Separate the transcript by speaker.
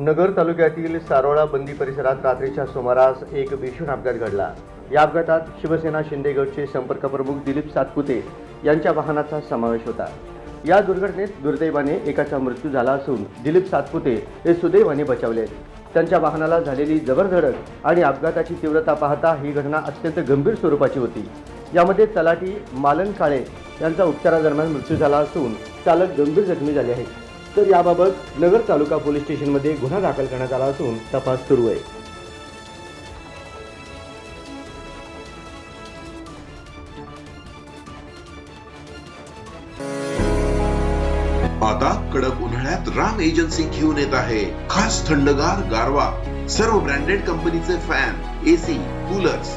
Speaker 1: नगर तालुक्यातील सारोळा बंदी परिसरात रात्रीच्या सुमारास एक भीषण अपघात घडला. या अपघातात शिवसेना शिंदे गटचे संपर्क प्रमुख दिलीप सातपुते यांच्या वाहनाचा समावेश होता. या दुर्घटनेत दुर्दैवाने एकाचा मृत्यू झाला असून दिलीप सातपुते हे सुदैवाने बचावले त्यांच्या वाहनाला झालेली जबरधडक आणि अपघाताची तीव्रता पाहता ही घटना अत्यंत गंभीर स्वरूपाची होती. यामध्ये तलाठी मालन काळे यांचा उपचारादरम्यान मृत्यू झाला असून चालक गंभीर जखमी झाले आहेत. तर याबाबत नगर तालुका पोलीस स्टेशनमध्ये गुन्हा दाखल करण्यात आला असून तपास सुरू आहे.
Speaker 2: आता कडक उन्हाळ्यात राम एजन्सी घेऊन येत आहे. खास थंडगार गारवा. सर्व ब्रँडेड कंपनीचे फॅन एसी कूलर्स